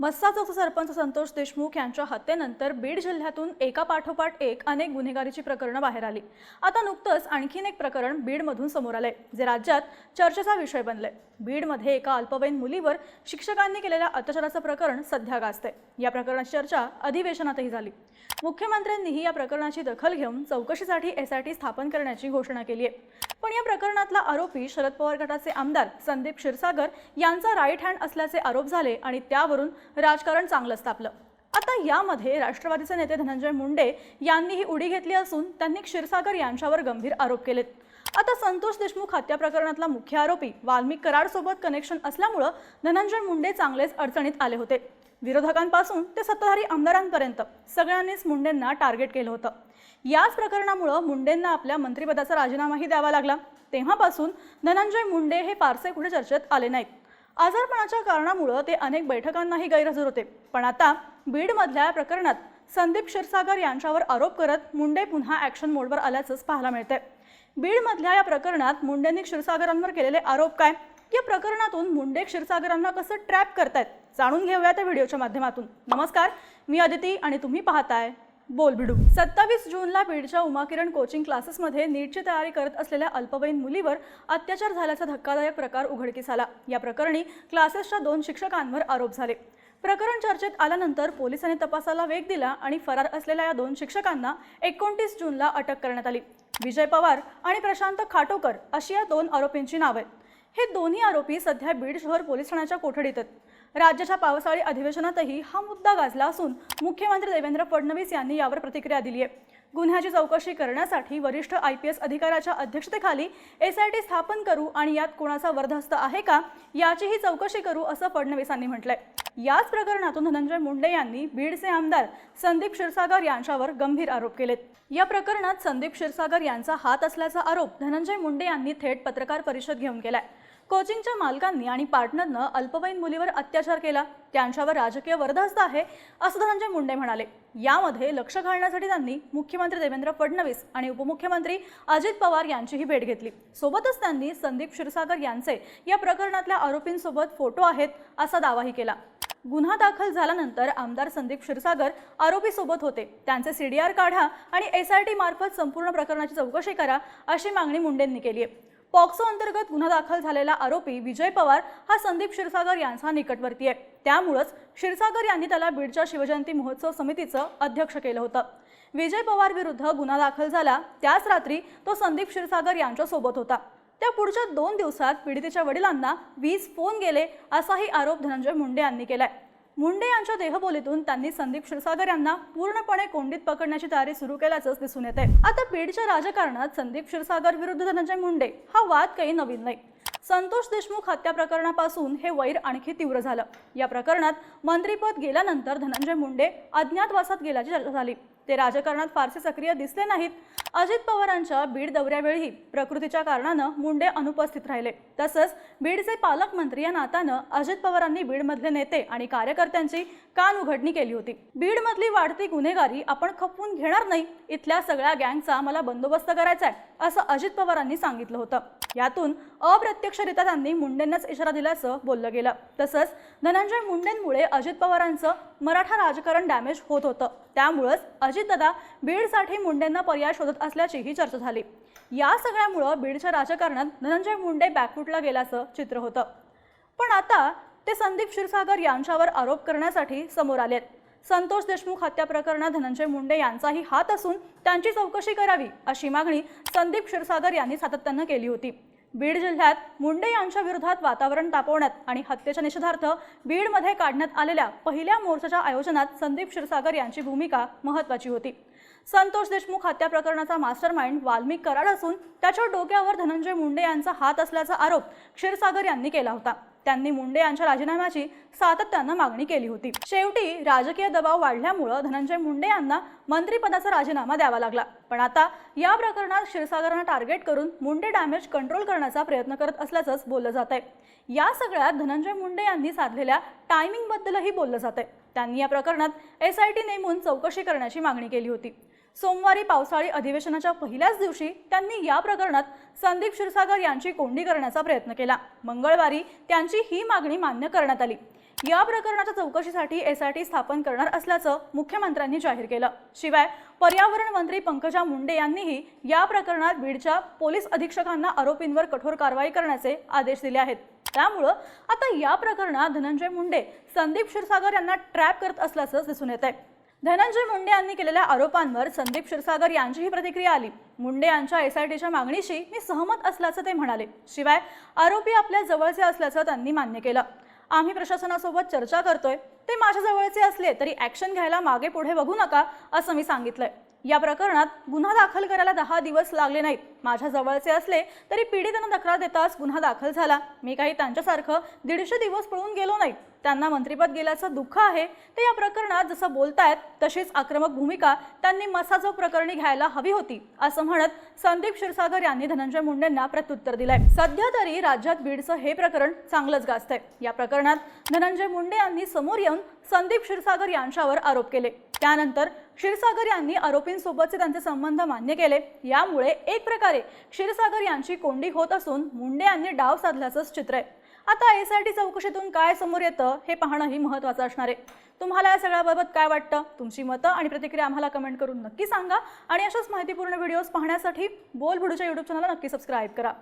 मस्साचा सरपंच संतोष देशमुख यांच्या हत्येनंतर बीड जिल्ह्यातून एका पाठोपाठ एक अनेक गुन्हेगारीची प्रकरणं बाहेर आली. आता नुकतंच आणखीन एक प्रकरण बीडमधून समोर आलंय जे राज्यात चर्चेचा विषय बनलंय. बीडमध्ये एका अल्पवयीन मुलीवर शिक्षकांनी केलेल्या अत्याचाराचं प्रकरण सध्या गाजतंय. या प्रकरणाची चर्चा अधिवेशनातही झाली. मुख्यमंत्र्यांनीही या प्रकरणाची दखल घेऊन चौकशीसाठी एसआयटी स्थापन करण्याची घोषणा केली आहे पण या प्रकरणातला आरोपी शरद पवार गटाचे आमदार संदीप क्षीरसागर यांचा राईट हँड असल्याचे आरोप झाले आणि त्यावरून राजकारण चांगलंच तापलं आता यामध्ये राष्ट्रवादीचे नेते धनंजय मुंडे यांनी ही उडी घेतली असून त्यांनी क्षीरसागर यांच्यावर गंभीर आरोप केलेत. आता संतोष देशमुख हत्या प्रकरणातला मुख्य आरोपी वाल्मिक कराडसोबत कनेक्शन असल्यामुळं धनंजय मुंडे चांगलेच अडचणीत आले होते. विरोधकांपासून ते सत्ताधारी आमदारांपर्यंत सगळ्यांनीच मुंडेंना टार्गेट केलं होतं. याच प्रकरणामुळं मुंडेंना आपल्या मंत्रिपदाचा राजीनामाही द्यावा लागला. तेव्हापासून धनंजय मुंडे हे फारसे कुठे चर्चेत आले नाहीत. आजारपणाच्या कारणामुळं ते अनेक बैठकांनाही गैरहजर होते. पण आता बीडमधल्या या प्रकरणात संदीप क्षीरसागर यांच्यावर आरोप करत मुंडे पुन्हा ॲक्शन मोडवर आल्याचंच पाहायला मिळतंय. बीडमधल्या या प्रकरणात मुंडेंनी क्षीरसागरांवर केलेले आरोप काय? या प्रकरणातून मुंडे क्षीरसागरांना कसं ट्रॅप करतायत जाणून घेऊया त्या व्हिडिओच्या माध्यमातून. नमस्कार मी अदिती आणि तुम्ही पाहताय बोल भिडू सत्तावीस जूनला बीडच्या उमाकिरण कोचिंग क्लासेसमध्ये नीटची तयारी करत असलेल्या अल्पवयीन मुलीवर अत्याचार झाल्याचा धक्कादायक प्रकार उघडकीस आला. या प्रकरणी क्लासेसच्या दोन शिक्षकांवर आरोप झाले. प्रकरण चर्चेत आल्यानंतर पोलिसांनी तपासाला वेग दिला आणि फरार असलेल्या या दोन शिक्षकांना एकोणतीस जूनला अटक करण्यात आली. विजय पवार आणि प्रशांत खाटोकर अशी या दोन आरोपींची नावं. आहेत हे दोन्ही आरोपी सध्या बीड शहर पोलीस ठाण्याच्या कोठडीत आहेत. राज्याच्या पावसाळी अधिवेशनातही हा मुद्दा गाजला असून मुख्यमंत्री देवेंद्र फडणवीस यांनी यावर प्रतिक्रिया दिली आहे. गुन्ह्याची चौकशी करण्यासाठी वरिष्ठ आय पी एस अधिकाऱ्याच्या अध्यक्षतेखाली एस आय टी स्थापन करू आणि यात कोणाचा वर्धस्त आहे का याचीही चौकशी करू असं फडणवीसांनी म्हटलंय. याच प्रकरणातून धनंजय मुंडे यांनी बीडचे आमदार संदीप क्षीरसागर यांच्यावर गंभीर आरोप केलेत. या प्रकरणात संदीप क्षीरसागर यांचा हात असल्याचा आरोप धनंजय मुंडे यांनी थेट पत्रकार परिषद घेऊन केलाय. कोचिंगच्या मालकांनी आणि पार्टनरनं अल्पवयीन मुलीवर अत्याचार केला. त्यांच्यावर राजकीय वरदहस्त आहे असं धनंजय मुंडे म्हणाले. यामध्ये लक्ष घालण्यासाठी त्यांनी मुख्यमंत्री देवेंद्र फडणवीस आणि उपमुख्यमंत्री अजित पवार यांचीही भेट घेतली. सोबतच त्यांनी संदीप क्षीरसागर यांचे या प्रकरणातल्या आरोपींसोबत फोटो आहेत असा दावाही केला. गुन्हा दाखल झाल्यानंतर आमदार संदीप क्षीरसागर आरोपीसोबत होते. त्यांचे सीडीआर काढा आणि एसआयटी मार्फत संपूर्ण प्रकरणाची चौकशी करा अशी मागणी मुंडेंनी केली आहे. पॉक्सो अंतर्गत गुन्हा दाखल झालेला आरोपी विजय पवार हा संदीप क्षीरसागर यांचा निकटवर्ती आहे. त्यामुळंच क्षीरसागर यांनी त्याला बीडच्या शिवजयंती महोत्सव समितीचं अध्यक्ष केलं होतं. विजय पवार विरुद्ध गुन्हा दाखल झाला त्याच रात्री तो संदीप क्षीरसागर यांच्यासोबत होता. त्या पुढच्या दोन दिवसात पीडितेच्या वडिलांना वीज फोन गेले असाही आरोप धनंजय मुंडे यांनी केलाय. मुंडे यांच्या देहबोलीतून त्यांनी संदीप क्षीरसागर यांना पूर्णपणे कोंडीत पकडण्याची तयारी सुरू केल्याचंच दिसून येते आता बीडच्या राजकारणात संदीप क्षीरसागर विरुद्ध धनंजय मुंडे हा वाद काही नवीन नाही. संतोष देशमुख हत्या प्रकरणापासून हे वैर आणखी तीव्र झालं. या प्रकरणात मंत्रीपद गेल्यानंतर धनंजय मुंडे अज्ञातवासात गेल्याची चर्चा झाली. ते राजकारणात फारसे सक्रिय दिसले नाहीत. अजित पवारांच्या बीड दौऱ्यावेळी प्रकृतीच्या कारणानं मुंडे अनुपस्थित राहिले. तसंच बीडचे पालकमंत्री या नात्यानं अजित पवारांनी बीडमधले नेते आणि कार्यकर्त्यांची कान उघडणी केली होती. बीडमधली वाढती गुन्हेगारी आपण खपवून घेणार नाही इथल्या सगळ्या गँगचा मला बंदोबस्त करायचा आहे असं अजित पवारांनी सांगितलं होतं. यातून अप्रत्यक्षरित्या त्यांनी मुंडेंनाच इशारा दिल्याचं बोललं गेलं. तसंच धनंजय मुंडेंमुळे अजित पवारांचं मराठा राजकारण डॅमेज होत होतं. त्यामुळंच अजितदादा बीडसाठी मुंडेंना पर्याय शोधत असल्याचीही चर्चा झाली. या सगळ्यामुळं बीडच्या राजकारणात धनंजय मुंडे बॅकफुटला गेल्याचं चित्र होतं. पण आता ते संदीप क्षीरसागर यांच्यावर आरोप करण्यासाठी समोर आलेत. संतोष देशमुख हत्या प्रकरणात धनंजय मुंडे यांचाही हात असून त्यांची चौकशी करावी अशी मागणी संदीप क्षीरसागर यांनी सातत्यानं केली होती. बीड जिल्ह्यात मुंडे यांच्या विरोधात वातावरण तापवण्यात आणि हत्येच्या निषेधार्थ बीडमध्ये काढण्यात आलेल्या पहिल्या मोर्चाच्या आयोजनात संदीप क्षीरसागर यांची भूमिका महत्त्वाची होती. संतोष देशमुख हत्या प्रकरणाचा मास्टर माइंड वाल्मिक कराड असून त्याच्या डोक्यावर धनंजय मुंडे यांचा हात असल्याचा आरोप क्षीरसागर यांनी केला होता. त्यांनी मुंडे यांच्या राजीनाम्याची सातत्यानं मागणी केली होती. शेवटी राजकीय दबाव वाढल्यामुळं धनंजय मुंडे यांना मंत्रिपदाचा राजीनामा द्यावा लागला. पण आता या प्रकरणात क्षीरसागरांना टार्गेट करून मुंडे डॅमेज कंट्रोल करण्याचा प्रयत्न करत असल्याचंच बोललं जात आहे या सगळ्यात धनंजय मुंडे यांनी साधलेल्या टायमिंगबद्दलही बोललं जात आहे त्यांनी या प्रकरणात एस आय टी नेमून चौकशी करण्याची मागणी केली होती. सोमवारी पावसाळी अधिवेशनाच्या पहिल्याच दिवशी त्यांनी या प्रकरणात संदीप क्षीरसागर यांची कोंडी करण्याचा प्रयत्न केला. मंगळवारी त्यांची ही मागणी मान्य करण्यात आली. या प्रकरणाच्या चौकशीसाठी एसआयटी स्थापन करणार असल्याचं मुख्यमंत्र्यांनी जाहीर केलं. शिवाय पर्यावरण मंत्री पंकजा मुंडे यांनीही या प्रकरणात बीडच्या पोलीस अधीक्षकांना आरोपींवर कठोर कारवाई करण्याचे आदेश दिले आहेत. त्यामुळं आता या प्रकरणात धनंजय मुंडे संदीप क्षीरसागर यांना ट्रॅप करत असल्याचं दिसून येत आहे धनंजय मुंडे यांनी केलेल्या आरोपांवर संदीप क्षीरसागर यांचीही प्रतिक्रिया आली. मुंडे यांच्या एसआयटीच्या मागणीशी मी सहमत असल्याचं ते म्हणाले. शिवाय आरोपी आपल्या जवळचे असल्याचं त्यांनी मान्य केलं. आम्ही प्रशासनासोबत चर्चा करतोय. ते माझ्या जवळचे असले तरी ऍक्शन घ्यायला मागे पुढे बघू नका असं मी सांगितलंय. या प्रकरणात गुन्हा दाखल करायला दहा दिवस लागले नाहीत. माझ्या जवळचे असले तरी पीडितांना तक्रार देताच गुन्हा दाखल झाला. मी काही त्यांच्यासारखं दीडशे दिवस पळून गेलो नाही. त्यांना मंत्रिपद गेल्याचं दुःख आहे. ते या प्रकरणात जसं बोलतायत तशीच आक्रमक भूमिका त्यांनी मसाजो प्रकरणी घ्यायला हवी होती असं म्हणत संदीप क्षीरसागर यांनी धनंजय मुंडेंना प्रत्युत्तर दिलंय. सध्या तरी राज्यात बीडचं हे प्रकरण चांगलंच गाजतंय. या प्रकरणात धनंजय मुंडे यांनी समोर येऊन संदीप क्षीरसागर यांच्यावर आरोप केले. त्यानंतर क्षीरसागर यांनी आरोपींसोबतचे त्यांचे संबंध मान्य केले. यामुळे एक प्रकारे क्षीरसागर यांची कोंडी होत असून मुंडे यांनी डाव साधल्याचंच चित्र आहे. आता एस आय टी चौकशीतून काय समोर येतं हे पाहणंही महत्त्वाचं असणार आहे. तुम्हाला या सगळ्याबाबत काय वाटतं? तुमची मतं आणि प्रतिक्रिया आम्हाला कमेंट करून नक्की सांगा. आणि अशाच माहितीपूर्ण व्हिडिओज पाहण्यासाठी बोल भिडूच्या यूट्यूब चॅनलला नक्की सबस्क्राईब करा.